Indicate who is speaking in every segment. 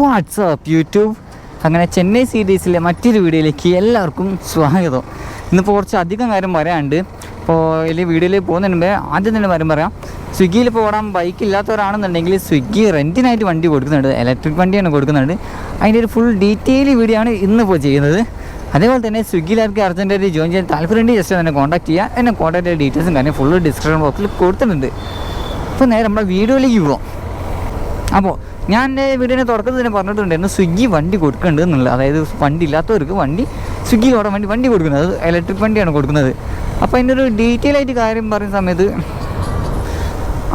Speaker 1: WhatsApp YouTube അങ്ങനെ ചെന്നൈ സീരീസിലെ മറ്റൊരു വീഡിയോയിലേക്ക് എല്ലാവർക്കും സ്വാഗതം ഇന്നിപ്പോൾ കുറച്ച് അധികം കാര്യം പറയാനുണ്ട് ഇപ്പോൾ ഇതിൽ വീഡിയോയിൽ പോകുന്നതിന് മുമ്പേ ആദ്യം തന്നെ കാര്യം പറയാം സ്വിഗ്ഗിയിൽ പോകാൻ ബൈക്ക് ഇല്ലാത്തവരാണെന്നുണ്ടെങ്കിൽ സ്വിഗ്ഗി റെൻറ്റിനായിട്ട് വണ്ടി കൊടുക്കുന്നുണ്ട് ഇലക്ട്രിക് വണ്ടിയാണ് കൊടുക്കുന്നുണ്ട് അതിൻ്റെ ഒരു ഫുൾ ഡീറ്റെയിൽ വീഡിയോ ആണ് ഇന്നിപ്പോൾ ചെയ്യുന്നത് അതേപോലെ തന്നെ സ്വിഗ്ഗിയിലാർക്ക് അർജൻറ്റായിട്ട് ജോയിൻ ചെയ്യാൻ താല്പര്യമുണ്ടെങ്കിൽ ജസ്റ്റ് എന്നെ കോൺടാക്ട് ചെയ്യുക എന്നെ കോൺടാക്ട് ഡീറ്റെയിൽസും കാര്യം ഫുൾ ഡിസ്ക്രിപ്ഷൻ ബോക്സിൽ കൊടുത്തിട്ടുണ്ട് അപ്പോൾ നേരെ നമ്മുടെ വീഡിയോയിലേക്ക് പോകാം അപ്പോൾ ഞാൻ എൻ്റെ വീടിനെ തുടക്കത്തിൽ തന്നെ പറഞ്ഞിട്ടുണ്ടായിരുന്നു സ്വിഗ്ഗി വണ്ടി കൊടുക്കേണ്ടത് എന്നുള്ള അതായത് വണ്ടി ഇല്ലാത്തവർക്ക് വണ്ടി ഓടാൻ വണ്ടി വണ്ടി കൊടുക്കുന്നത് ഇലക്ട്രിക് വണ്ടിയാണ് കൊടുക്കുന്നത് അപ്പോൾ അതിൻ്റെ ഒരു ഡീറ്റെയിൽ ആയിട്ട് കാര്യം പറയുന്ന സമയത്ത്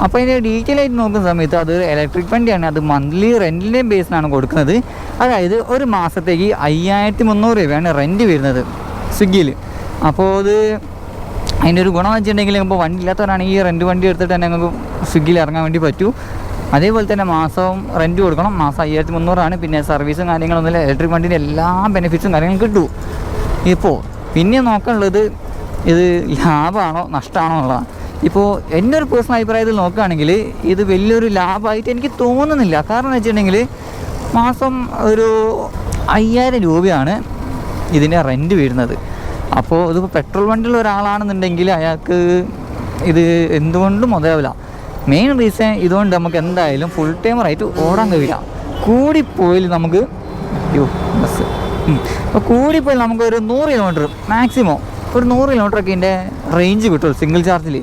Speaker 1: അപ്പോൾ അതിൻ്റെ ഡീറ്റെയിൽ ആയിട്ട് നോക്കുന്ന സമയത്ത് അത് ഇലക്ട്രിക് വണ്ടിയാണ് അത് മന്ത്ലി റെൻറ്റിൻ്റെ ബേസിലാണ് കൊടുക്കുന്നത് അതായത് ഒരു മാസത്തേക്ക് അയ്യായിരത്തി മുന്നൂറ് രൂപയാണ് റെൻറ്റ് വരുന്നത് സ്വിഗ്ഗിയിൽ അപ്പോൾ അത് അതിൻ്റെ ഒരു ഗുണം വെച്ചിട്ടുണ്ടെങ്കിൽ ഇപ്പോൾ വണ്ടി ഇല്ലാത്തവരാണെങ്കിൽ ഈ റെൻറ്റ് വണ്ടി എടുത്തിട്ട് തന്നെ ഞങ്ങൾക്ക് സ്വിഗ്ഗിയിൽ ഇറങ്ങാൻ വേണ്ടി പറ്റൂ അതേപോലെ തന്നെ മാസവും റെൻറ്റ് കൊടുക്കണം മാസം അയ്യായിരത്തി മുന്നൂറാണ് പിന്നെ സർവീസും ഇല്ല ഇലക്ട്രിക് വണ്ടീൻ്റെ എല്ലാ ബെനിഫിറ്റ്സും കാര്യങ്ങളും കിട്ടും ഇപ്പോൾ പിന്നെ നോക്കാനുള്ളത് ഇത് ലാഭമാണോ നഷ്ടമാണോ എന്നുള്ളതാണ് ഇപ്പോൾ എൻ്റെ ഒരു പേഴ്സണൽ അഭിപ്രായത്തിൽ നോക്കുകയാണെങ്കിൽ ഇത് വലിയൊരു ലാഭമായിട്ട് എനിക്ക് തോന്നുന്നില്ല കാരണം എന്ന് വെച്ചിട്ടുണ്ടെങ്കിൽ മാസം ഒരു അയ്യായിരം രൂപയാണ് ഇതിൻ്റെ റെൻറ്റ് വരുന്നത് അപ്പോൾ ഇതിപ്പോൾ പെട്രോൾ വണ്ടിയുള്ള ഒരാളാണെന്നുണ്ടെങ്കിൽ അയാൾക്ക് ഇത് എന്തുകൊണ്ടും മുതലാവില്ല മെയിൻ റീസൺ ഇതുകൊണ്ട് നമുക്ക് എന്തായാലും ഫുൾ ടൈം റൈറ്റ് ഓടാൻ കഴിയില്ല കൂടിപ്പോയിൽ നമുക്ക് അയ്യോ ബസ് അപ്പോൾ കൂടിപ്പോയിൽ നമുക്ക് ഒരു നൂറ് കിലോമീറ്റർ മാക്സിമം ഒരു നൂറ് കിലോമീറ്ററൊക്കെ ഇതിൻ്റെ റേഞ്ച് കിട്ടുള്ളൂ സിംഗിൾ ചാർജിൽ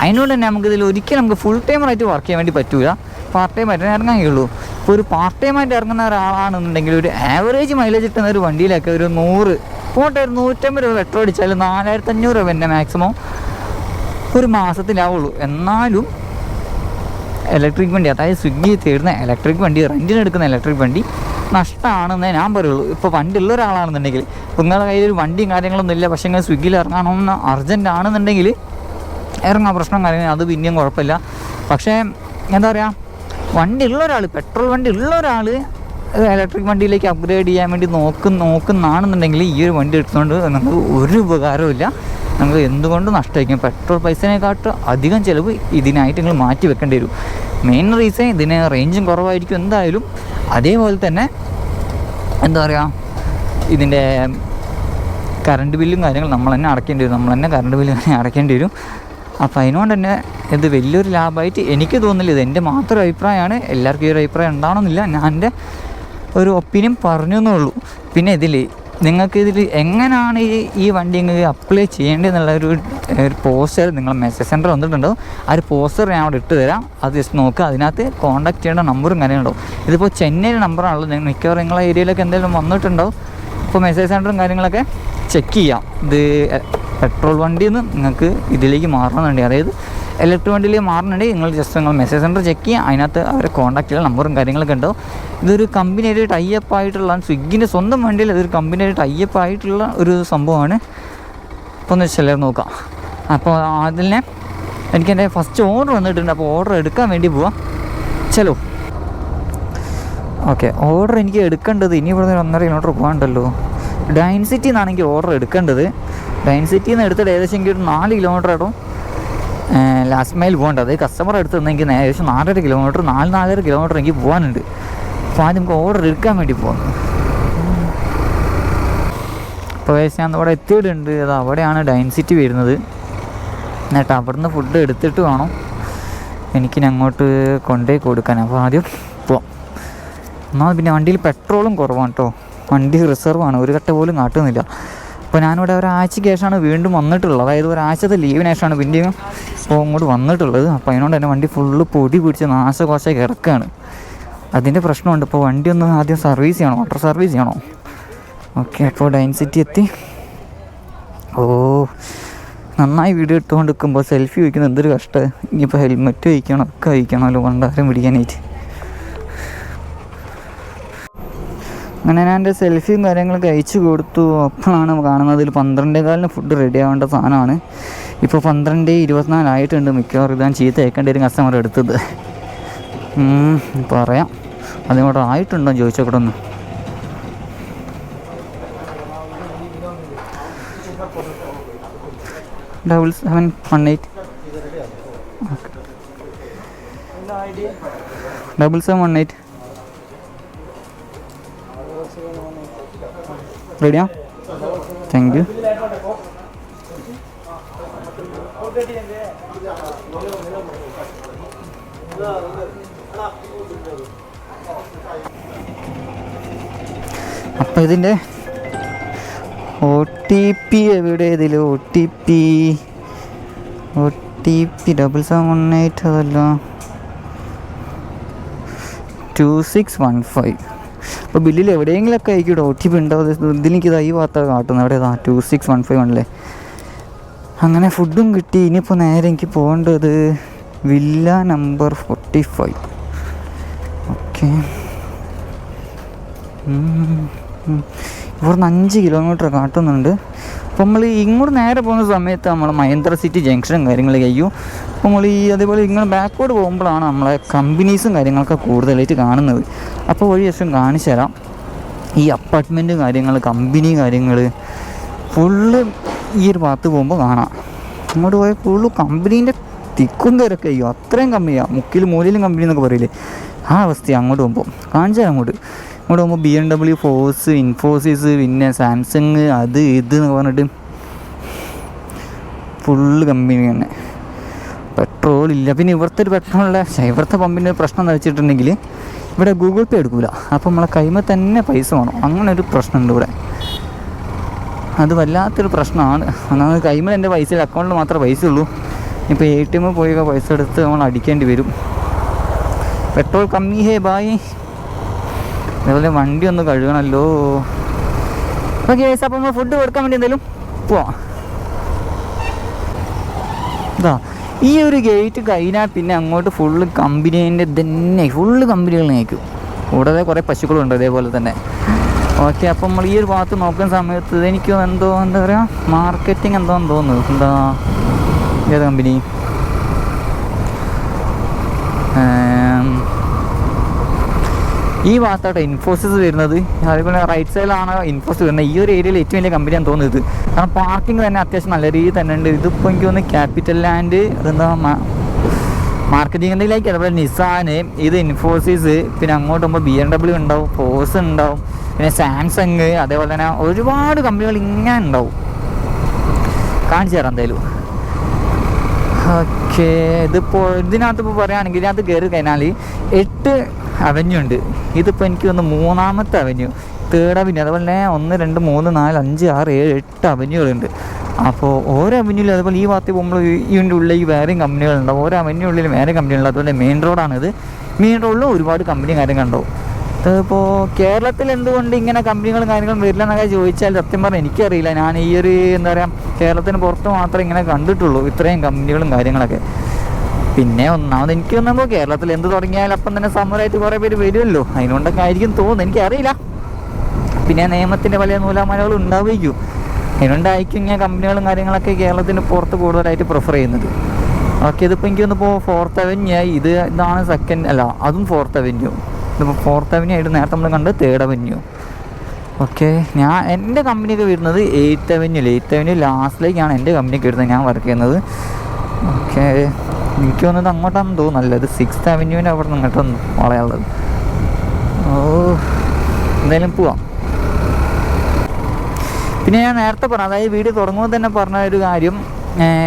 Speaker 1: അതിനോട് തന്നെ നമുക്ക് ഒരിക്കലും നമുക്ക് ഫുൾ ടൈം ആയിട്ട് വർക്ക് ചെയ്യാൻ വേണ്ടി പറ്റൂല പാർട്ട് ടൈം ആയിട്ട് ഇറങ്ങാൻ കഴിയുള്ളൂ ഇപ്പോൾ ഒരു പാർട്ട് ടൈം ആയിട്ട് ഇറങ്ങുന്ന ഒരാളാണെന്നുണ്ടെങ്കിൽ ഒരു ആവറേജ് മൈലേജ് കിട്ടുന്ന ഒരു വണ്ടിയിലൊക്കെ ഒരു നൂറ് പോട്ടെ ഒരു നൂറ്റമ്പത് രൂപ പെട്രോൾ അടിച്ചാൽ നാലായിരത്തി അഞ്ഞൂറ് രൂപ തന്നെ മാക്സിമം ഒരു മാസത്തിലാവുള്ളൂ എന്നാലും ഇലക്ട്രിക് വണ്ടി അതായത് സ്വിഗ്ഗി തീർന്ന ഇലക്ട്രിക് വണ്ടി റെൻറ്റിന് എടുക്കുന്ന ഇലക്ട്രിക് വണ്ടി നഷ്ടമാണെന്നേ ഞാൻ പറയുള്ളൂ ഇപ്പോൾ വണ്ടി ഉള്ള ഒരാളാണെന്നുണ്ടെങ്കിൽ നിങ്ങളുടെ കയ്യിൽ ഒരു വണ്ടിയും കാര്യങ്ങളൊന്നും ഇല്ല പക്ഷേ ഇങ്ങനെ സ്വിഗ്ഗിയിൽ ഇറങ്ങണമെന്ന് അർജൻറ്റ് ആണെന്നുണ്ടെങ്കിൽ ഇറങ്ങാൻ പ്രശ്നം കാര്യങ്ങൾ അത് പിന്നെയും കുഴപ്പമില്ല പക്ഷേ എന്താ പറയുക വണ്ടി ഉള്ള ഒരാൾ പെട്രോൾ വണ്ടി ഉള്ള ഒരാൾ ഇലക്ട്രിക് വണ്ടിയിലേക്ക് അപ്ഗ്രേഡ് ചെയ്യാൻ വേണ്ടി നോക്കുന്ന നോക്കുന്നാണെന്നുണ്ടെങ്കിൽ ഈ ഒരു വണ്ടി എടുത്തുകൊണ്ട് നിങ്ങൾക്ക് ഒരു ഉപകാരവും നിങ്ങൾ എന്തുകൊണ്ട് നഷ്ടമായിരിക്കും പെട്രോൾ പൈസേനെക്കാട്ട് അധികം ചിലവ് ഇതിനായിട്ട് നിങ്ങൾ മാറ്റി വെക്കേണ്ടി വരും മെയിൻ റീസൺ ഇതിന് റേഞ്ചും കുറവായിരിക്കും എന്തായാലും അതേപോലെ തന്നെ എന്താ പറയുക ഇതിൻ്റെ കറണ്ട് ബില്ലും കാര്യങ്ങൾ നമ്മൾ തന്നെ അടയ്ക്കേണ്ടി വരും നമ്മൾ തന്നെ കറണ്ട് ബില്ല് തന്നെ അടയ്ക്കേണ്ടി വരും അപ്പോൾ അതിനോട് തന്നെ ഇത് വലിയൊരു ലാഭമായിട്ട് എനിക്ക് തോന്നില്ല ഇത് എൻ്റെ മാത്രം അഭിപ്രായമാണ് എല്ലാവർക്കും ഈ ഒരു അഭിപ്രായം ഉണ്ടാവണമെന്നില്ല ഞാൻ എൻ്റെ ഒരു ഒപ്പീനിയൻ പറഞ്ഞു എന്നുള്ളൂ പിന്നെ ഇതിൽ നിങ്ങൾക്ക് ഇതിൽ എങ്ങനെയാണ് ഈ ഈ വണ്ടി ഇങ്ങനെ അപ്ലൈ ചെയ്യേണ്ടതെന്നുള്ള ഒരു ഒരു പോസ്റ്റർ നിങ്ങൾ മെസ്സേജ് സെൻറ്റർ വന്നിട്ടുണ്ടോ ആ ഒരു പോസ്റ്റർ ഞാൻ അവിടെ ഇട്ട് തരാം അത് ജസ്റ്റ് നോക്കുക അതിനകത്ത് കോൺടാക്ട് ചെയ്യേണ്ട നമ്പറും കാര്യങ്ങളുണ്ടാവും ഇതിപ്പോൾ ചെന്നൈയിൽ നമ്പറാണല്ലോ നിങ്ങൾ മിക്കവാറും നിങ്ങളെ ഏരിയയിലൊക്കെ എന്തെങ്കിലും വന്നിട്ടുണ്ടോ അപ്പോൾ മെസ്സേജ് സെൻറ്ററും കാര്യങ്ങളൊക്കെ ചെക്ക് ചെയ്യാം ഇത് പെട്രോൾ വണ്ടിയിൽ നിന്ന് നിങ്ങൾക്ക് ഇതിലേക്ക് മാറണമെന്നുണ്ടെങ്കിൽ അതായത് ഇലക്ട്രിക് വണ്ടിയിൽ മാറുന്നുണ്ടെങ്കിൽ നിങ്ങൾ ജസ്റ്റ് നിങ്ങൾ മെസ്സേജ് സെൻറ്റർ ചെക്ക് ചെയ്യുക അതിനകത്ത് അവരെ ചെയ്യുക നമ്പറും കാര്യങ്ങളൊക്കെ ഉണ്ടാവും ഇതൊരു കമ്പനിയായിട്ട് ടൈപ്പ് ആയിട്ടുള്ള സ്വിഗ്ഗിൻ്റെ സ്വന്തം വണ്ടിയിൽ ഇതൊരു കമ്പനിയായിട്ട് ടൈപ്പ് ആയിട്ടുള്ള ഒരു സംഭവമാണ് അപ്പോൾ ഒന്ന് ചിലർ നോക്കാം അപ്പോൾ അതിനെ എൻ്റെ ഫസ്റ്റ് ഓർഡർ വന്നിട്ടുണ്ട് അപ്പോൾ ഓർഡർ എടുക്കാൻ വേണ്ടി പോവാം ചലോ ഓക്കെ ഓർഡർ എനിക്ക് എടുക്കേണ്ടത് ഇനി ഇവിടെ നിന്ന് ഒന്നര കിലോമീറ്റർ പോകാണ്ടല്ലോ ഡൈൻസിറ്റിന്നാണെങ്കിൽ എനിക്ക് ഓർഡർ എടുക്കേണ്ടത് ഡൈൻസിറ്റിന്ന് എടുത്തിട്ട് ഏകദേശം എനിക്ക് ഒരു നാല് കിലോമീറ്റർ ആയിട്ടും ലാസ്റ്റ് മൈൽ പോകേണ്ടത് കസ്റ്റമർ അടുത്ത് നിന്നെങ്കിൽ ഏകദേശം നാലര കിലോമീറ്റർ നാല് നാലര കിലോമീറ്റർ എനിക്ക് പോകാനുണ്ട് അപ്പോൾ ആദ്യം നമുക്ക് ഓർഡർ എടുക്കാൻ വേണ്ടി പോകുന്നു അപ്പോൾ ഞാൻ അവിടെ എത്തിയിട്ടുണ്ട് അത് അവിടെയാണ് ഡൈൻസിറ്റി വരുന്നത് എന്നിട്ട് അവിടുന്ന് ഫുഡ് എടുത്തിട്ട് വേണം എനിക്ക് അങ്ങോട്ട് കൊണ്ടേ കൊടുക്കാൻ അപ്പോൾ ആദ്യം പോവാം എന്നാൽ പിന്നെ വണ്ടിയിൽ പെട്രോളും കുറവാണ് കേട്ടോ വണ്ടി റിസർവാണ് ഒരു കട്ട പോലും കാട്ടുന്നില്ല അപ്പോൾ ഞാനിവിടെ ഒരാഴ്ചയ്ക്ക് ശേഷമാണ് വീണ്ടും വന്നിട്ടുള്ളത് അതായത് ഒരാഴ്ചത്തെ ലീവിന് ശേഷമാണ് പിന്നെയും ഇപ്പോൾ ഇങ്ങോട്ട് വന്നിട്ടുള്ളത് അപ്പോൾ അതിനോട് തന്നെ വണ്ടി ഫുള്ള് പൊടി പിടിച്ച് നാശകോശ കിടക്കുകയാണ് അതിൻ്റെ പ്രശ്നമുണ്ട് ഇപ്പോൾ വണ്ടി ഒന്ന് ആദ്യം സർവീസ് ചെയ്യണോ വാട്ടർ സർവീസ് ചെയ്യണോ ഓക്കെ അപ്പോൾ ഡെൻസിറ്റി എത്തി ഓ നന്നായി വീഡിയോ എടുത്തുകൊണ്ട് നിൽക്കുമ്പോൾ സെൽഫി വയ്ക്കുന്നത് എന്തൊരു കഷ്ടം ഇനിയിപ്പോൾ ഹെൽമെറ്റ് വയ്ക്കണം ഒക്കെ വയ്ക്കണമല്ലോ വണ്ടാരം പിടിക്കാനായിട്ട് അങ്ങനെ ഞാൻ എൻ്റെ സെൽഫിയും കാര്യങ്ങളൊക്കെ അയച്ചു കൊടുത്തു അപ്പോഴാണ് കാണുന്നത് ഇതിൽ പന്ത്രണ്ടേ കാലിന് ഫുഡ് റെഡി ആവേണ്ട സാധനമാണ് ഇപ്പോൾ പന്ത്രണ്ട് ഇരുപത്തിനാലായിട്ടുണ്ട് മിക്കവാറും ഇതാൻ ചീത്ത അയക്കേണ്ട ഒരു കസ്റ്റമർ എടുത്തത് പറയാം അതിനോട് ആയിട്ടുണ്ടോ ചോദിച്ചോക്കട്ടെ ഒന്ന് double seven one eight double seven one eight ചെയ്യാം താങ്ക് യു അപ്പം ഇതിൻ്റെ ഒ ടി പി എവിടെ ഇതിൽ O T P O T P double seven one eight അതല്ല ടു സിക്സ് വൺ ഫൈവ് അപ്പോൾ ബില്ലിൽ എവിടെയെങ്കിലുമൊക്കെ ആയിരിക്കും ഒ ടി പി ഉണ്ടോ ഇതിലെനിക്കിതാ ഈ വാർത്ത കാട്ടുന്നത് അവിടെ ഇതാ ടു സിക്സ് വൺ ഫൈവ് വണ്ണല്ലേ അങ്ങനെ ഫുഡും കിട്ടി ഇനിയിപ്പോൾ നേരെ എനിക്ക് പോകേണ്ടത് villa number forty five okay ഇവിടുന്ന് അഞ്ച് കിലോമീറ്റർ കാട്ടുന്നുണ്ട് അപ്പോൾ നമ്മൾ ഇങ്ങോട്ട് നേരെ പോകുന്ന സമയത്ത് നമ്മൾ മഹേന്ദ്ര സിറ്റി ജംഗ്ഷനും കാര്യങ്ങളും കഴിയും നമ്മൾ ഈ അതേപോലെ ഇങ്ങനെ ബാക്കോട്ട് പോകുമ്പോഴാണ് നമ്മളെ കമ്പനീസും കാര്യങ്ങളൊക്കെ കൂടുതലായിട്ട് കാണുന്നത് അപ്പോൾ വഴി ശേഷം കാണിച്ചു തരാം ഈ അപ്പാർട്ട്മെൻറ്റും കാര്യങ്ങൾ കമ്പനി കാര്യങ്ങൾ ഫുള്ള് ഈ ഒരു ഭാഗത്ത് പോകുമ്പോൾ കാണാം അങ്ങോട്ട് പോയാൽ ഫുള്ള് കമ്പനീൻ്റെ തിക്കും തിരക്കെ അയ്യോ അത്രയും കമ്പനിയാണ് മുക്കിലും മൂലയിലും കമ്പനി എന്നൊക്കെ പറയില്ലേ ആ അവസ്ഥ അങ്ങോട്ട് പോകുമ്പോൾ കാണിച്ചു തരാം അങ്ങോട്ട് ഇങ്ങോട്ട് പോകുമ്പോൾ B M W Force Infosys പിന്നെ സാംസങ് അത് ഇത് എന്നൊക്കെ പറഞ്ഞിട്ട് ഫുള്ള് കമ്പനി തന്നെ പെട്രോൾ ഇല്ല പിന്നെ ഇവിടുത്തെ ഒരു പെട്രോളിൻ്റെ ഇവിടുത്തെ പമ്പിൻ്റെ ഒരു പ്രശ്നം എന്ന് വെച്ചിട്ടുണ്ടെങ്കിൽ ഇവിടെ ഗൂഗിൾ പേ എടുക്കില്ല അപ്പോൾ നമ്മളെ കൈമ തന്നെ പൈസ വേണം അങ്ങനെ ഒരു പ്രശ്നമുണ്ട് ഇവിടെ അത് വല്ലാത്തൊരു പ്രശ്നമാണ് അന്നാമത് കൈമ എൻ്റെ പൈസ അക്കൗണ്ടിൽ മാത്രമേ പൈസ ഉള്ളൂ ഇപ്പോൾ എ ടി എമ്മിൽ പോയി പൈസ എടുത്ത് നമ്മൾ അടിക്കേണ്ടി വരും പെട്രോൾ കമ്മി ഹേ ബായ് അതുപോലെ വണ്ടി ഒന്ന് കഴുകണമല്ലോ ഓക്കെ അപ്പോൾ നമ്മൾ ഫുഡ് കൊടുക്കാൻ വേണ്ടി എന്തെങ്കിലും പോവാം ഇതാ ഈ ഒരു ഗേറ്റ് കഴിഞ്ഞാൽ പിന്നെ അങ്ങോട്ട് ഫുള്ള് കമ്പനീൻ്റെ തന്നെ ഫുള്ള് കമ്പനികൾ നയിക്കും കൂടാതെ കുറേ പശുക്കളുണ്ട് അതേപോലെ തന്നെ ഓക്കെ അപ്പം നമ്മൾ ഈ ഒരു ഭാഗത്ത് നോക്കുന്ന സമയത്ത് എനിക്ക് എന്തോ എന്താ പറയുക മാർക്കറ്റിംഗ് എന്തോന്ന് തോന്നുന്നു എന്താ ഏത് കമ്പനി ഈ ഭാഗത്തായിട്ട് ഇൻഫോസിസ് വരുന്നത് അതേപോലെ റൈറ്റ് സൈഡിലാണ് ഇൻഫോസിസ് വരുന്നത് ഈ ഒരു ഏരിയയിൽ ഏറ്റവും വലിയ കമ്പനിയാണ് തോന്നുന്നത് കാരണം പാർക്കിംഗ് തന്നെ അത്യാവശ്യം നല്ല രീതിയിൽ തന്നെ ഉണ്ട് ഇതിപ്പോൾ എനിക്ക് തോന്നുന്നു ക്യാപിറ്റൽ ലാൻഡ് എന്താ മാർക്കറ്റിംഗിലേക്ക് അതേപോലെ നിസാന് ഇത് ഇൻഫോസിസ് പിന്നെ അങ്ങോട്ട് പോകുമ്പോൾ ബി എം ഡബ്ല്യു ഉണ്ടാവും ഫോസ് ഉണ്ടാവും പിന്നെ സാംസങ് അതേപോലെ തന്നെ ഒരുപാട് കമ്പനികൾ ഇങ്ങനെ ഉണ്ടാവും കാണിച്ചു തരാം എന്തായാലും ഓക്കെ ഇതിപ്പോൾ ഇതിനകത്ത് ഇപ്പോൾ പറയുകയാണെങ്കിൽ ഇതിനകത്ത് കയറി കഴിഞ്ഞാൽ എട്ട് അവന്യൂ ഉണ്ട് ഇതിപ്പോൾ എനിക്ക് വന്ന് മൂന്നാമത്തെ അവന്യൂ തേർഡ് അവന്യൂ അതുപോലെ തന്നെ ഒന്ന് രണ്ട് മൂന്ന് നാല് അഞ്ച് ആറ് ഏഴ് എട്ട് അവന്യൂകളുണ്ട് അപ്പോൾ ഓരോ അവന്യൂലും അതുപോലെ ഈ ഭാഗത്ത് പോകുമ്പോൾ ഇതിൻ്റെ ഉള്ളിൽ ഈ വേറെയും കമ്പനികളുണ്ടാവും ഓരോ അവന്യൂ ഉള്ളിൽ വേറെ കമ്പനികളുണ്ട് അതുപോലെ മെയിൻ റോഡാണിത് മെയിൻ റോഡിൽ ഒരുപാട് കമ്പനിയും കാര്യം കണ്ടോ അപ്പോൾ കേരളത്തിൽ എന്തുകൊണ്ട് ഇങ്ങനെ കമ്പനികളും കാര്യങ്ങളും വരില്ല എന്നൊക്കെ ചോദിച്ചാൽ സത്യം പറഞ്ഞാൽ എനിക്കറിയില്ല ഞാൻ ഈ ഒരു എന്താ പറയുക കേരളത്തിന് പുറത്ത് മാത്രമേ ഇങ്ങനെ കണ്ടിട്ടുള്ളൂ ഇത്രയും കമ്പനികളും കാര്യങ്ങളൊക്കെ പിന്നെ ഒന്നാമത് എനിക്ക് തോന്നുമ്പോൾ കേരളത്തിൽ എന്ത് തുടങ്ങിയാലും അപ്പം തന്നെ സമരമായിട്ട് കുറേ പേര് വരുമല്ലോ അതിനോണ്ടൊക്കെ ആയിരിക്കും തോന്നുന്നു എനിക്കറിയില്ല പിന്നെ നിയമത്തിൻ്റെ പല നൂലാമാലകൾ ഉണ്ടാവുകയും അതിനോണ്ടായിരിക്കും ഇങ്ങനെ കമ്പനികളും കാര്യങ്ങളൊക്കെ കേരളത്തിന് പുറത്ത് കൂടുതലായിട്ട് പ്രിഫർ ചെയ്യുന്നത് ഓക്കെ ഇതിപ്പോൾ എനിക്ക് തോന്നുന്നു ഫോർത്ത് അവന്യൂ ആയി ഇത് ഇതാണ് സെക്കൻഡ് അല്ല അതും ഫോർത്ത് അവന്യൂ ഇതിപ്പോൾ ഫോർത്ത് അവന്യൂ ആയിട്ട് നേരത്തെ നമ്മൾ കണ്ട് തേർഡ് അവന്യൂ ഓക്കെ ഞാൻ എൻ്റെ കമ്പനിയൊക്കെ വരുന്നത് എയ്ത്ത് അവന്യൂ എയ്ത്ത് അവന്യൂ ലാസ്റ്റിലേക്കാണ് എൻ്റെ കമ്പനിയൊക്കെ വരുന്നത് ഞാൻ വർക്ക് ചെയ്യുന്നത് ഓക്കെ എനിക്ക് തോന്നുന്നത് അങ്ങോട്ടാണെന്ന് തോന്നുന്നു നല്ലത് സിക്സ് അവന്യൂവിൻ്റെ അവിടെ നിന്ന് വന്നു വളയുള്ളത് ഓ എന്തായാലും പോവാം പിന്നെ ഞാൻ നേരത്തെ പറഞ്ഞു അതായത് വീഡിയോ തുടങ്ങുമ്പോൾ തന്നെ പറഞ്ഞ ഒരു കാര്യം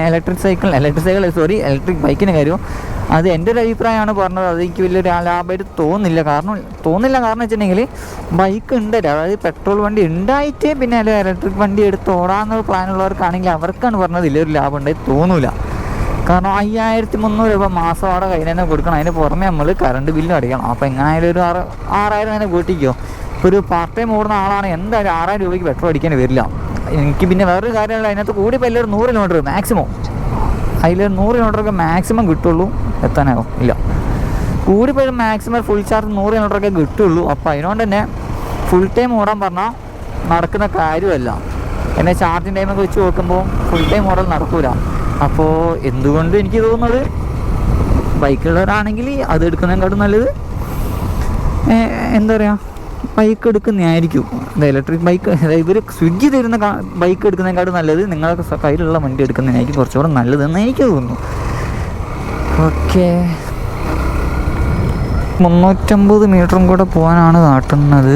Speaker 1: electric cycle electric cycle sorry electric ബൈക്കിൻ്റെ കാര്യം അത് എൻ്റെ ഒരു അഭിപ്രായമാണ് പറഞ്ഞത് അത് എനിക്ക് വലിയൊരു ലാഭമായിട്ട് തോന്നില്ല കാരണം തോന്നില്ല കാരണം വെച്ചിട്ടുണ്ടെങ്കിൽ ബൈക്ക് ഉണ്ടല്ലോ അതായത് പെട്രോൾ വണ്ടി ഉണ്ടായിട്ട് പിന്നെ ഇലക്ട്രിക് വണ്ടി എടുത്ത് ഓടാമെന്ന പ്ലാനുള്ളവർക്കാണെങ്കിൽ അവർക്കാണ് പറഞ്ഞത് വലിയൊരു ലാഭം ഉണ്ടായി തോന്നില്ല കാരണം അയ്യായിരത്തി മുന്നൂറ് രൂപ മാസം അവിടെ കയ്യിൽ തന്നെ കൊടുക്കണം അതിന് പുറമെ നമ്മൾ കറണ്ട് ബില്ലും അടിക്കണം അപ്പോൾ എങ്ങനെയായാലും ഒരു ആറ് ആറായിരം തന്നെ കൂട്ടിക്കോ ഇപ്പോൾ ഒരു പാർട്ട് ടൈം ഓടുന്ന ആളാണ് എന്തായാലും ആറായിരം രൂപയ്ക്ക് പെട്രോൾ അടിക്കേണ്ടി വരില്ല എനിക്ക് പിന്നെ വേറൊരു കാര്യമല്ല അതിനകത്ത് കൂടി ഇപ്പോൾ എല്ലാവരും നൂറ് കിലോമീറ്റർ മാക്സിമം അതിലൊരു നൂറ് കിലോമീറ്ററൊക്കെ മാക്സിമം കിട്ടുള്ളൂ എത്താനായോ ഇല്ല കൂടിപ്പോഴും മാക്സിമം ഫുൾ ചാർജ് നൂറ് കിലോമീറ്ററൊക്കെ കിട്ടുള്ളൂ അപ്പോൾ അതിനോണ്ട് തന്നെ ഫുൾ ടൈം ഓടാൻ പറഞ്ഞാൽ നടക്കുന്ന കാര്യമല്ല എന്നെ ചാർജിങ് ടൈമൊക്കെ വെച്ച് നോക്കുമ്പോൾ ഫുൾ ടൈം ഓടൽ നടക്കൂല അപ്പോൾ എന്തുകൊണ്ട് എനിക്ക് തോന്നുന്നത് ബൈക്കുള്ളവരാണെങ്കിൽ അത് എടുക്കുന്നതിനെക്കാട്ടും നല്ലത് എന്താ പറയുക ബൈക്ക് എടുക്കുന്നതായിരിക്കും ഇലക്ട്രിക് ബൈക്ക് ഇവർ സ്വിഗ്ഗി തരുന്ന ബൈക്ക് എടുക്കുന്നതിനെക്കാട്ടും നല്ലത് നിങ്ങളുടെ കയ്യിലുള്ള വണ്ടി എടുക്കുന്നതിനായിരിക്കും കുറച്ചുകൂടെ നല്ലതെന്ന് എനിക്ക് തോന്നുന്നു ഓക്കെ മുന്നൂറ്റമ്പത് മീറ്ററും കൂടെ പോകാനാണ് കാട്ടുന്നത്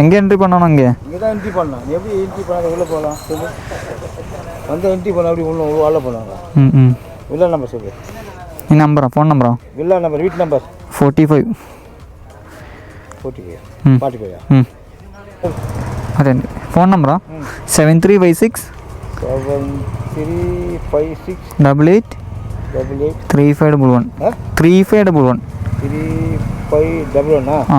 Speaker 1: எங்கே என்ட்ரி பண்ணணும் இங்கே இங்கே தான் என்ட்ரி பண்ணலாம் எப்படி என்ட்ரி பண்ணாத உள்ளே போகலாம் சொல்லு வந்து என்ட்ரி பண்ண அப்படி உள்ள உள்ளே போகலாம் ம் ம் வில்லா நம்பர் சொல்லு என் நம்பரா ஃபோன் நம்பரா வில்லா நம்பர் வீட் number forty five forty five forty ஃபைவா ம் అదే ஃபோன் நம்பரா seven three five six seven three five six double eight double eight three five double one three five double one three five double ஒன்னா ஆ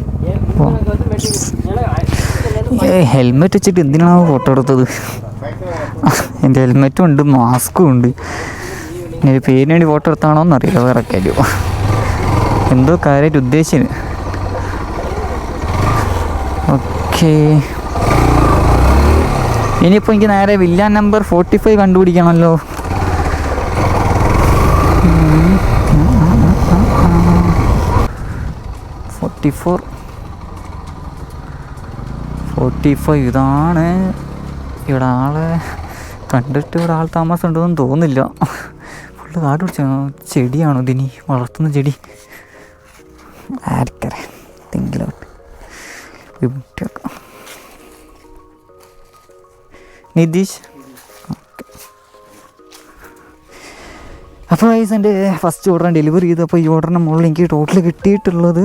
Speaker 1: helmet വെച്ചിട്ട് എന്തിനാണ് photo എടുത്തത് എൻ്റെ ഹെൽമെറ്റും ഉണ്ട് മാസ്കും ഉണ്ട് എൻ്റെ പേരിന് വേണ്ടി ഫോട്ടോ എടുത്താണോ എന്നറിയില്ല വേറെ കാര്യം എന്തോ കാര്യമായിട്ട് ഉദ്ദേശിച്ചു ഓക്കെ ഇനിയിപ്പോൾ എനിക്ക് നേരെ വില്ല നമ്പർ ഫോർട്ടി ഫൈവ് കണ്ടുപിടിക്കണമല്ലോ ഫോർട്ടി ഫോർ ഫോർട്ടി ഫൈവ് ഇതാണ് ഇവിടെ ആളെ കണ്ടിട്ട് ഇവിടെ ആൾ താമസം ഉണ്ടെന്ന് തോന്നില്ല ഫുള്ള് കാട് പിടിച്ച ചെടിയാണോ ഇതിനി വളർത്തുന്ന ചെടി ആർക്കറ നിതീഷ് അപ്പോൾ ഐസ് എൻ്റെ ഫസ്റ്റ് ഓർഡർ ഡെലിവറി ചെയ്തു അപ്പോൾ ഈ ഓർഡറിന് മുകളിൽ എനിക്ക് ടോട്ടൽ കിട്ടിയിട്ടുള്ളത്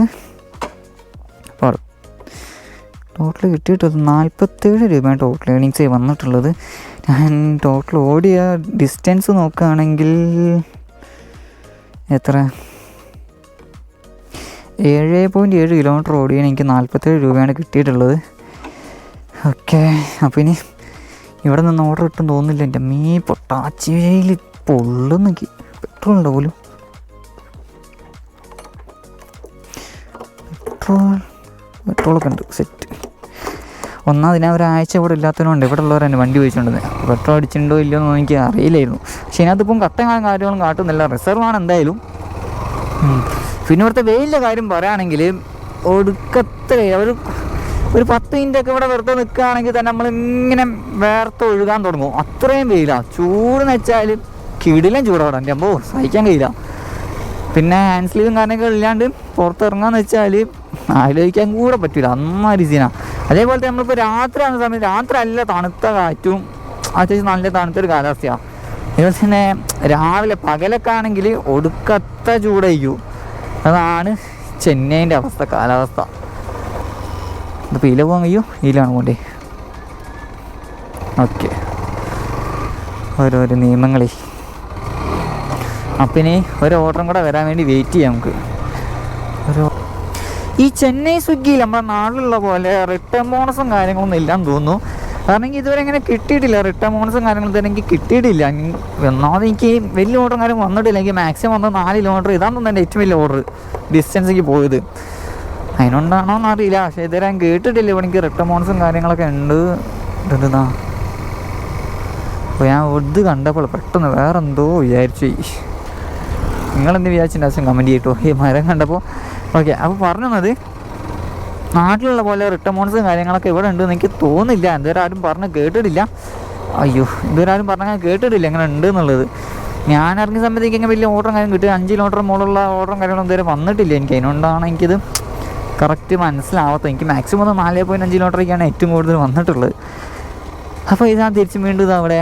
Speaker 1: ടോട്ടൽ കിട്ടിയിട്ടത് നാൽപ്പത്തേഴ് രൂപയാണ് ടോട്ടൽ ഏണിങ്സ് വന്നിട്ടുള്ളത് ഞാൻ ടോട്ടൽ ഓടിയ ഡിസ്റ്റൻസ് നോക്കുകയാണെങ്കിൽ എത്ര ഏഴ് പോയിൻറ്റ് ഏഴ് കിലോമീറ്റർ ഓടിയാണ് എനിക്ക് നാൽപ്പത്തേഴ് രൂപയാണ് കിട്ടിയിട്ടുള്ളത് ഓക്കെ അപ്പോൾ ഇനി ഇവിടെ നിന്ന് ഓർഡർ കിട്ടും തോന്നുന്നില്ല എൻ്റെ മീ പൊട്ടാച്ചിയിൽ പൊള്ളുന്നെങ്കിൽ പെട്രോൾ ഉണ്ടാവുമല്ലോ പെട്രോൾ പെട്രോളൊക്കെ ഉണ്ട് സെറ്റ് ഒന്നാം അതിനെ ഒരാഴ്ച ഇവിടെ ഇല്ലാത്തതുകൊണ്ട് ഇവിടെ തന്നെ വണ്ടി ഉപയോഗിച്ചുകൊണ്ടത് പെട്രോൾ അടിച്ചിട്ടുണ്ടോ ഇല്ലയോ എന്ന് എനിക്ക് അറിയില്ലായിരുന്നു പക്ഷേ ഇതിനകത്തിപ്പം കട്ടങ്ങളും കാര്യങ്ങളും കാട്ടുന്നില്ല റിസർവാണ് എന്തായാലും പിന്നെ ഇവിടുത്തെ വെയിലിൻ്റെ കാര്യം പറയുകയാണെങ്കിൽ ഒടുക്കത്തെ ഒരു ഒരു പത്ത് മിനിറ്റ് ഒക്കെ ഇവിടെ വെറുതെ നിൽക്കുകയാണെങ്കിൽ തന്നെ ഇങ്ങനെ വേർത്ത് ഒഴുകാൻ തുടങ്ങും അത്രയും വെയിലാണ് ചൂടെന്ന് വെച്ചാൽ കിടിലും ചൂടോടെ എൻ്റെ അമ്പോ സഹിക്കാൻ കഴിയില്ല പിന്നെ ഹാൻഡ് സ്ലീവും കാരണമൊക്കെ ഇല്ലാണ്ട് പുറത്തിറങ്ങാന്ന് വെച്ചാൽ ആലോചിക്കാൻ കൂടെ പറ്റില്ല അന്നാരി സീന അതേപോലെ തന്നെ നമ്മളിപ്പോൾ രാത്രി ആകുന്ന സമയത്ത് രാത്രി അല്ല തണുത്ത കാറ്റും അത്യാവശ്യം നല്ല തണുത്തൊരു കാലാവസ്ഥയാണ് അതുപോലെ തന്നെ രാവിലെ പകലൊക്കെ ആണെങ്കിൽ ഒടുക്കത്ത ചൂടായിരിക്കും അതാണ് ചെന്നൈൻ്റെ അവസ്ഥ കാലാവസ്ഥ അപ്പോൾ ഇല പോകാൻ കഴിയൂ ഇലാണ് പോണ്ടേ ഓക്കെ ഓരോരോ നിയമങ്ങളേ അപ്പം ഇനി ഒരു ഓർഡറും കൂടെ വരാൻ വേണ്ടി വെയിറ്റ് ചെയ്യാം നമുക്ക് ഒരു ഈ ചെന്നൈ സ്വിഗ്ഗിയിൽ നമ്മുടെ നാട്ടിലുള്ള പോലെ റിട്ടേൺ ബോണസും കാര്യങ്ങളൊന്നും ഇല്ലാന്ന് തോന്നുന്നു കാരണം എനിക്ക് ഇതുവരെ ഇങ്ങനെ കിട്ടിയിട്ടില്ല റിട്ടേൺ ബോണസും കാര്യങ്ങളും തന്നെ എനിക്ക് കിട്ടിയിട്ടില്ല ഒന്നാമത് എനിക്ക് വലിയ ഓർഡറും കാര്യം വന്നിട്ടില്ല എനിക്ക് മാക്സിമം വന്ന നാല് കിലോമീറ്റർ ഇതാണെന്ന് തന്നെ ഏറ്റവും വലിയ ഓർഡർ ഡിസ്റ്റൻസിലേക്ക് എനിക്ക് പോയത് അതിനോണ്ടാണോ എന്നറിയില്ല പക്ഷെ ഇതുവരെ ഞാൻ കേട്ടിട്ടില്ല ഇവിടെ എനിക്ക് റിട്ടേൺ ബോണസും കാര്യങ്ങളൊക്കെ ഉണ്ട് ഇതെന്താ അപ്പോൾ ഞാൻ ഇത് കണ്ടപ്പോൾ പെട്ടെന്ന് വേറെന്തോ വിചാരിച്ചു നിങ്ങളെന്ത് വിചാരിച്ചിട്ടുണ്ട് ആവശ്യം കമൻറ്റ് ചെയ്തിട്ടോ ഈ മരം കണ്ടപ്പോൾ ഓക്കെ അപ്പോൾ പറഞ്ഞത് നാട്ടിലുള്ള പോലെ റിട്ടമോൺസും കാര്യങ്ങളൊക്കെ ഇവിടെ ഉണ്ട് എനിക്ക് തോന്നില്ല എന്തൊരു ആരും പറഞ്ഞ് കേട്ടിട്ടില്ല അയ്യോ ഇതുവരെ ആരും പറഞ്ഞ കേട്ടിട്ടില്ല എങ്ങനെ ഉണ്ട് എന്നുള്ളത് ഞാൻ ഇറങ്ങിയ സമയത്തേക്ക് ഇങ്ങനെ വലിയ ഓർഡറും കാര്യം കിട്ടി അഞ്ച് കിലോമീറ്റർ മുകളിലുള്ള ഓർഡറും കാര്യങ്ങളും ഇതുവരെ വന്നിട്ടില്ല എനിക്ക് അതിനോണ്ടാണ് എനിക്കിത് കറക്റ്റ് മനസ്സിലാവാത്തത് എനിക്ക് മാക്സിമം ഒന്ന് നാല് പോയിൻറ്റ് അഞ്ച് കിലോമീറ്ററൊക്കെയാണ് ഏറ്റവും കൂടുതൽ വന്നിട്ടുള്ളത് അപ്പോൾ ഇതാണ് തിരിച്ചും വീണ്ടും അവിടെ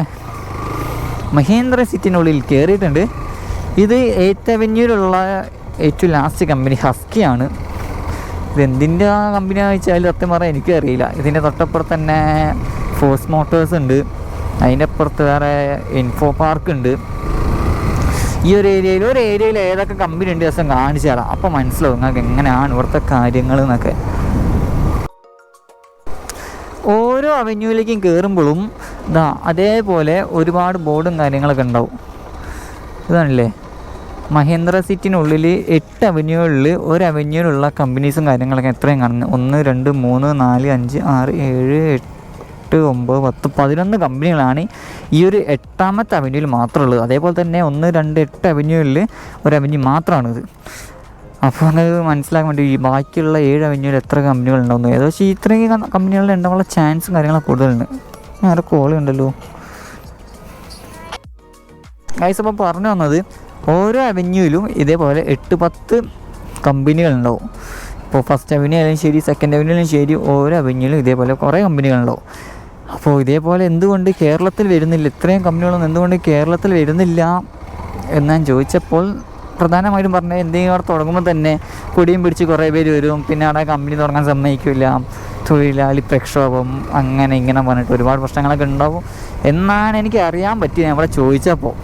Speaker 1: മഹേന്ദ്ര സിറ്റിനുള്ളിൽ കയറിയിട്ടുണ്ട് ഇത് എയ്റ്റ് അവന്യൂലുള്ള ഏറ്റവും ലാസ്റ്റ് കമ്പനി ഹസ്കിയാണ് ഇതെന്തിൻ്റെ ആ കമ്പനി വെച്ചാൽ സത്യം പറയാൻ എനിക്കറിയില്ല ഇതിൻ്റെ തൊട്ടപ്പുറത്ത് തന്നെ ഫോഴ്സ് മോട്ടോഴ്സ് ഉണ്ട് അതിൻ്റെ അപ്പുറത്ത് വേറെ ഇൻഫോ പാർക്ക് ഉണ്ട് ഈ ഒരു ഏരിയയിൽ ഒരു ഏരിയയിൽ ഏതൊക്കെ കമ്പനി ഉണ്ട് ദിവസം കാണിച്ചു തരാം അപ്പോൾ മനസ്സിലാവും നിങ്ങൾക്ക് എങ്ങനെയാണ് ഇവിടുത്തെ കാര്യങ്ങൾ എന്നൊക്കെ ഓരോ അവന്യൂയിലേക്കും കയറുമ്പോഴും ഇതാ അതേപോലെ ഒരുപാട് ബോർഡും കാര്യങ്ങളൊക്കെ ഉണ്ടാവും ഇതാണല്ലേ മഹേന്ദ്ര സിറ്റിനുള്ളിൽ എട്ട് അവന്യൂകളിൽ ഒരു അവന്യൂലുള്ള കമ്പനീസും കാര്യങ്ങളൊക്കെ എത്രയും കാണുന്നത് ഒന്ന് രണ്ട് മൂന്ന് നാല് അഞ്ച് ആറ് ഏഴ് എട്ട് ഒമ്പത് പത്ത് പതിനൊന്ന് കമ്പനികളാണ് ഈ ഒരു എട്ടാമത്തെ അവന്യൂവിൽ മാത്രമുള്ളത് അതേപോലെ തന്നെ ഒന്ന് രണ്ട് എട്ട് അവന്യൂവിൽ ഒരു അവന്യൂ ഇത് അപ്പോൾ അത് മനസ്സിലാക്കാൻ വേണ്ടി ഈ ബാക്കിയുള്ള ഏഴ് അവന്യൂവിൽ എത്ര കമ്പനികൾ ഏകദേശം ഇത്രയും കമ്പനികളിൽ ഉണ്ടാവുള്ള ചാൻസും കാര്യങ്ങളൊക്കെ കൂടുതലുണ്ട് കോൾ കോളുണ്ടല്ലോ ഗൈസ് അപ്പോൾ പറഞ്ഞു വന്നത് ഓരോ അവന്യൂയിലും ഇതേപോലെ എട്ട് പത്ത് കമ്പനികളുണ്ടാവും ഇപ്പോൾ ഫസ്റ്റ് അവന്യൂ ആയാലും ശരി സെക്കൻഡ് അവന്യൂ ആയാലും ശരി ഓരോ അവന്യൂയിലും ഇതേപോലെ കുറേ കമ്പനികളുണ്ടാവും അപ്പോൾ ഇതേപോലെ എന്തുകൊണ്ട് കേരളത്തിൽ വരുന്നില്ല ഇത്രയും കമ്പനികളൊന്നും എന്തുകൊണ്ട് കേരളത്തിൽ വരുന്നില്ല എന്ന് ചോദിച്ചപ്പോൾ പ്രധാനമായിട്ടും പറഞ്ഞാൽ എന്തെങ്കിലും അവിടെ തുടങ്ങുമ്പോൾ തന്നെ കൊടിയും പിടിച്ച് കുറേ പേര് വരും പിന്നെ അവിടെ കമ്പനി തുടങ്ങാൻ സമ്മതിക്കില്ല തൊഴിലാളി പ്രക്ഷോഭം അങ്ങനെ ഇങ്ങനെ പറഞ്ഞിട്ട് ഒരുപാട് പ്രശ്നങ്ങളൊക്കെ ഉണ്ടാവും എന്നാണ് എനിക്ക് അറിയാൻ പറ്റിയത് അവിടെ ചോദിച്ചപ്പോൾ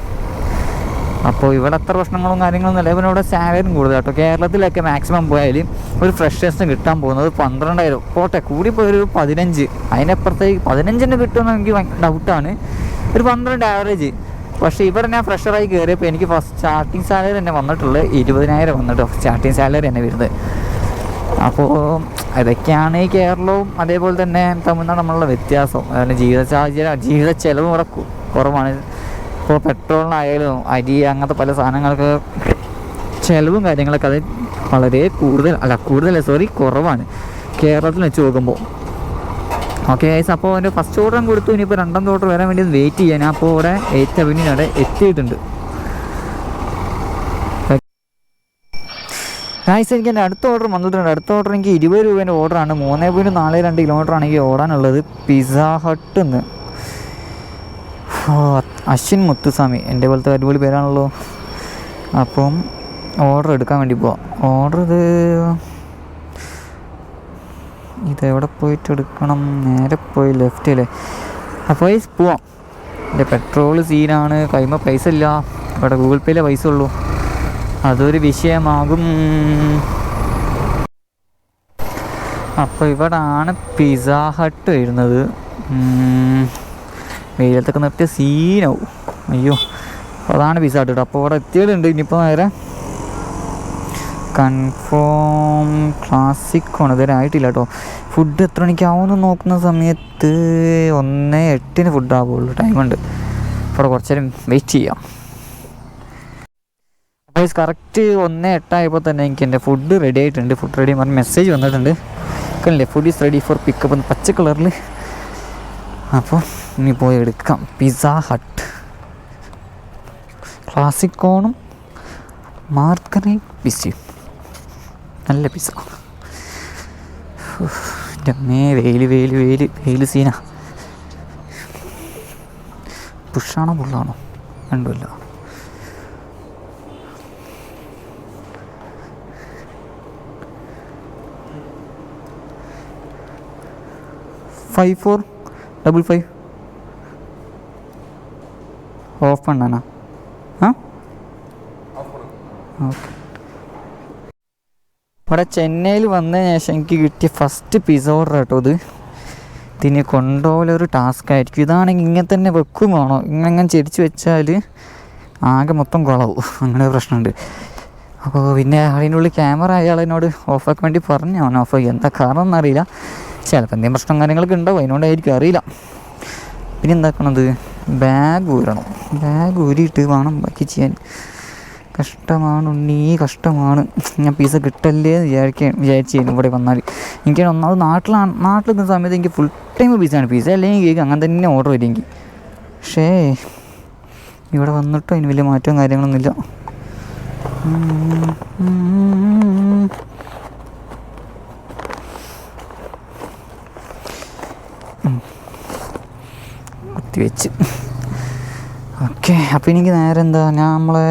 Speaker 1: അപ്പോൾ ഇവിടെ അത്ര പ്രശ്നങ്ങളും കാര്യങ്ങളൊന്നുമില്ല പിന്നെ ഇവിടെ സാലറിയും കൂടുതൽ കേട്ടോ കേരളത്തിലൊക്കെ മാക്സിമം പോയാലും ഒരു ഫ്രഷേഴ്സിന് കിട്ടാൻ പോകുന്നത് പന്ത്രണ്ടായിരം പോട്ടെ കൂടിപ്പോയി ഒരു പതിനഞ്ച് അതിനപ്പുറത്തേക്ക് പതിനഞ്ചിന് കിട്ടുമെന്ന് എനിക്ക് ഡൗട്ടാണ് ഒരു പന്ത്രണ്ട് ആവറേജ് പക്ഷേ ഇവിടെ ഞാൻ ഫ്രഷറായി കയറിയപ്പോൾ എനിക്ക് ഫസ്റ്റ് സ്റ്റാർട്ടിങ് സാലറി തന്നെ വന്നിട്ടുള്ളത് ഇരുപതിനായിരം വന്നിട്ട് സ്റ്റാർട്ടിങ് സാലറി തന്നെ വരുന്നത് അപ്പോൾ അതൊക്കെയാണ് ഈ കേരളവും അതേപോലെ തന്നെ തമിഴ്നാട് നമ്മളുള്ള വ്യത്യാസം അതുപോലെ ജീവിത സാഹചര്യം ജീവിത ചെലവും ഇവിടെ കുറവാണ് ഇപ്പോൾ പെട്രോളിനായാലും അരി അങ്ങനത്തെ പല സാധനങ്ങൾക്ക് ചിലവും കാര്യങ്ങളൊക്കെ അത് വളരെ കൂടുതൽ അല്ല കൂടുതൽ സോറി കുറവാണ് കേരളത്തിൽ വെച്ച് നോക്കുമ്പോൾ ഓക്കെ ഗൈസ് അപ്പോൾ എൻ്റെ ഫസ്റ്റ് ഓർഡറും കൊടുത്തു ഇനിയിപ്പോൾ രണ്ടാം ഓർഡർ വരാൻ വേണ്ടി വെയിറ്റ് ചെയ്യാൻ അപ്പോൾ ഇവിടെ എയ്റ്റ് അവന്യൂ അവിടെ എത്തിയിട്ടുണ്ട് ഗൈസ് എനിക്ക് എൻ്റെ അടുത്ത ഓർഡർ വന്നിട്ടുണ്ട് അടുത്ത ഓർഡർ എനിക്ക് ഇരുപത് രൂപേൻ്റെ ഓർഡറാണ് മൂന്ന് പോയിൻറ്റ് നാല് രണ്ട് കിലോമീറ്റർ ആണെങ്കിൽ ഓടാനുള്ളത് പിസ്സ ഹട്ട് എന്ന് അശ്വിൻ മുത്തുസ്വാമി എൻ്റെ പോലത്തെ അടിപൊളി പേരാണല്ലോ അപ്പം ഓർഡർ എടുക്കാൻ വേണ്ടി പോവാം ഓർഡർ ഇത് ഇതെവിടെ പോയിട്ട് എടുക്കണം നേരെ പോയി ലെഫ്റ്റ് അല്ലേ അപ്പോൾ പോവാം എൻ്റെ പെട്രോൾ സീനാണ് കൈമ പൈസ ഇല്ല ഇവിടെ ഗൂഗിൾ പേയിലെ പൈസ ഉള്ളൂ അതൊരു വിഷയമാകും അപ്പോൾ ഇവിടാണ് പിസ ഹട്ട് വരുന്നത് വെയിലത്തൊക്കെ നിർത്തിയ സീനാവും അയ്യോ അതാണ് വിസ കേട്ടോ അപ്പോൾ അവിടെ എത്തിയതുണ്ട് ഇനിയിപ്പോൾ നേരെ കൺഫേം ക്ലാസിക് ആണ് ഇതുവരെ ആയിട്ടില്ല കേട്ടോ ഫുഡ് എത്ര മണിക്കാവുമെന്ന് നോക്കുന്ന സമയത്ത് ഒന്ന് എട്ടിന് ഫുഡ് ആവുള്ളൂ ടൈമുണ്ട് അപ്പോൾ കുറച്ച് നേരം വെയിറ്റ് ചെയ്യാം അപ്പോൾ കറക്റ്റ് ഒന്ന് എട്ടായപ്പോൾ തന്നെ എനിക്ക് എൻ്റെ ഫുഡ് റെഡി ആയിട്ടുണ്ട് ഫുഡ് റെഡി പറഞ്ഞ് മെസ്സേജ് വന്നിട്ടുണ്ട് കണ്ടില്ലേ food is ready for pickup പച്ച കളറിൽ അപ്പോൾ ഇനി പോയി എടുക്കാം പിസ ഹട്ട് കോണും മാർക്കറി പിസ്സയും നല്ല പിസ മേ വെയിൽ വെയിൽ വെയിൽ വെയിൽ സീന പുഷാണോ പുള്ളാണോ രണ്ടുമല്ല five four double five off പണ്ണാ ഓക്കെ ഇവിടെ ചെന്നൈയിൽ വന്നതിന് ശേഷം എനിക്ക് കിട്ടിയ ഫസ്റ്റ് പിസ ഓർഡർ കേട്ടോ ഇത് ഇതിനെ കൊണ്ടുപോലൊരു ടാസ്ക് ആയിരിക്കും ഇതാണെങ്കിൽ ഇങ്ങനെ തന്നെ വെക്കും വേണോ ഇങ്ങനെ അങ്ങനെ വെച്ചാൽ ആകെ മൊത്തം കുളവും അങ്ങനെ പ്രശ്നമുണ്ട് അപ്പോൾ പിന്നെ അതിനുള്ളിൽ ക്യാമറ അയാൾ എന്നോട് ഓഫാക്കാൻ വേണ്ടി പറഞ്ഞു അവൻ ഓഫ് എന്താ കാരണം എന്നറിയില്ല ചിലപ്പോൾ എന്തെങ്കിലും പ്രശ്നം കാര്യങ്ങളൊക്കെ ഉണ്ടാവും അതിനോടായിരിക്കും അറിയില്ല പിന്നെ എന്താക്കണത് ബാഗ് ഊരണം ബാഗ് ഊരിയിട്ട് വേണം ബാക്കി ചെയ്യാൻ കഷ്ടമാണ് ഉണ്ണി കഷ്ടമാണ് ഞാൻ പൈസ കിട്ടല്ലേ എന്ന് വിചാരിക്കാൻ വിചാരിച്ചേനും ഇവിടെ വന്നാൽ എനിക്ക് ഒന്നാമത് നാട്ടിലാണ് നാട്ടിൽ നിന്ന സമയത്ത് എനിക്ക് ഫുൾ ടൈം പീസാണ് പീസ അല്ലെങ്കിൽ കേക്ക് അങ്ങനെ തന്നെ ഓർഡർ വരും എനിക്ക് പക്ഷേ ഇവിടെ വന്നിട്ടും അതിന് വലിയ മാറ്റവും കാര്യങ്ങളൊന്നുമില്ല മാറ്റി വെച്ച് ഓക്കെ അപ്പോൾ എനിക്ക് നേരെ എന്താ ഞാൻ നമ്മളെ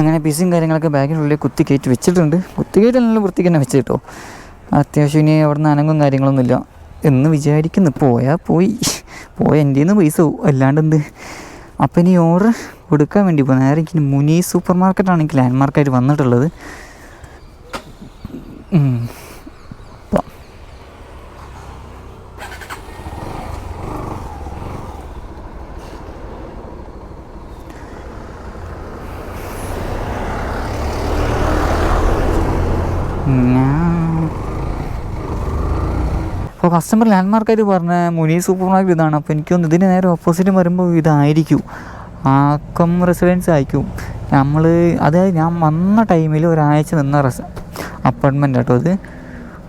Speaker 1: അങ്ങനെ പിസിയും കാര്യങ്ങളൊക്കെ ബാഗിനുള്ളിൽ കുത്തി കയറ്റി വെച്ചിട്ടുണ്ട് കുത്തി നല്ല വൃത്തിക്ക് തന്നെ വെച്ചിട്ടോ അത്യാവശ്യം ഇനി അവിടെ നിന്ന് അനങ്ങും കാര്യങ്ങളൊന്നുമില്ല എന്ന് വിചാരിക്കുന്നു പോയാൽ പോയി പോയ എൻ്റെ നിന്ന് പൈസ പോകും അല്ലാണ്ട് എന്ത് അപ്പം ഇനി ഓർഡർ കൊടുക്കാൻ വേണ്ടി പോകും നേരെ എനിക്ക് മുനി സൂപ്പർ മാർക്കറ്റാണ് എനിക്ക് ലാൻഡ് മാർക്കായിട്ട് വന്നിട്ടുള്ളത് അപ്പോൾ കസ്റ്റമർ ലാൻഡ് മാർക്കായിട്ട് പറഞ്ഞ മുനി സൂപ്പർ മാർക്കറ്റ് ഇതാണ് അപ്പോൾ തോന്നുന്നു ഇതിന് നേരെ ഓപ്പോസിറ്റ് വരുമ്പോൾ ഇതായിരിക്കും ആക്കം റെസിഡൻസ് ആയിരിക്കും നമ്മൾ അതായത് ഞാൻ വന്ന ടൈമിൽ ഒരാഴ്ച നിന്ന റെസ് അപ്പാർട്ട്മെൻ്റ് കേട്ടോ അത്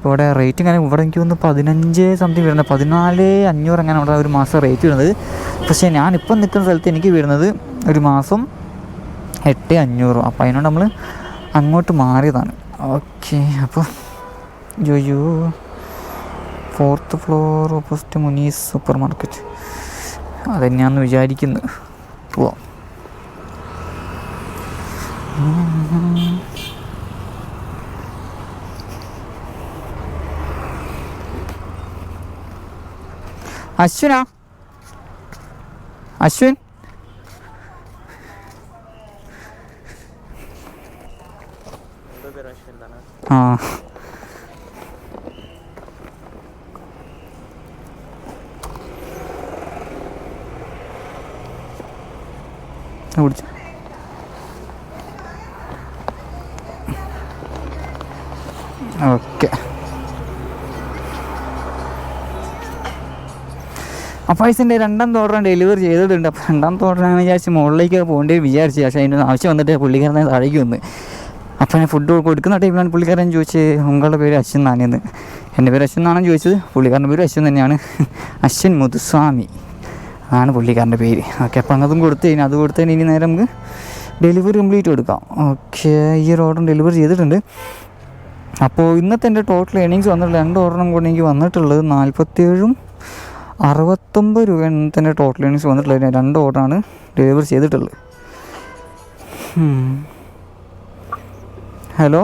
Speaker 1: ഇവിടെ റേറ്റ് ഇങ്ങനെ ഇവിടെ എനിക്ക് തോന്നുന്നു പതിനഞ്ച് സംതിങ് വരുന്നത് പതിനാല് അഞ്ഞൂറ് അങ്ങനെ അവിടെ ഒരു മാസം റേറ്റ് വരുന്നത് പക്ഷേ ഞാനിപ്പം നിൽക്കുന്ന സ്ഥലത്ത് എനിക്ക് വരുന്നത് ഒരു മാസം എട്ട് അഞ്ഞൂറ് അപ്പോൾ അതിനോട് നമ്മൾ അങ്ങോട്ട് മാറിയതാണ് ഓക്കെ അപ്പോൾ ജോയോ fourth floor opposite Munees supermarket അത് തന്നെയാണെന്ന് വിചാരിക്കുന്നു ഓ അശ്വിനാ അശ്വിൻ എൻ്റെ രണ്ടാം തോട്ടം ഡെലിവറി ചെയ്തിട്ടുണ്ട് അപ്പോൾ രണ്ടാം തോട്ടനാണ് വിചാരിച്ച് മുകളിലേക്ക് പോകേണ്ടി വിചാരിച്ചു പക്ഷേ അതിൻ്റെ ആവശ്യം വന്നിട്ട് പുള്ളിക്കാരനെ താഴേക്ക് വന്ന് അപ്പം ഞാൻ ഫുഡ് കൊടുക്കുന്ന ടൈമിലാണ് പുള്ളിക്കാരൻ ചോദിച്ചത് ഉങ്ങളുടെ പേര് അശ്വൻ നാണെന്ന് എൻ്റെ പേര് അശ്വൻ നാണെന്ന് ചോദിച്ചത് പുള്ളിക്കാരൻ്റെ പേര് അശ്വൻ തന്നെയാണ് അശ്വൻ മുതുസ്വാമി ആണ് പുള്ളിക്കാരൻ്റെ പേര് ഓക്കെ അപ്പം അങ്ങതും കൊടുത്ത് കഴിഞ്ഞാൽ അത് കൊടുത്ത് കഴിഞ്ഞാൽ ഇനി നേരം നമുക്ക് ഡെലിവറി കംപ്ലീറ്റ് കൊടുക്കാം ഓക്കെ ഈ ഒരു ഓർഡർ ഡെലിവറി ചെയ്തിട്ടുണ്ട് അപ്പോൾ ഇന്നത്തെ എൻ്റെ ടോട്ടൽ ഏണിങ്സ് വന്നിട്ടുള്ള രണ്ട് ഓർഡറും കൂടെ എനിക്ക് വന്നിട്ടുള്ളത് നാൽപ്പത്തിയേഴും അറുപത്തൊമ്പത് രൂപയാണ് തന്നെ ടോട്ടൽ ഏണിങ്സ് വന്നിട്ടുള്ളത് രണ്ട് ഓർഡറാണ് ഡെലിവറി ചെയ്തിട്ടുള്ളത് ഹലോ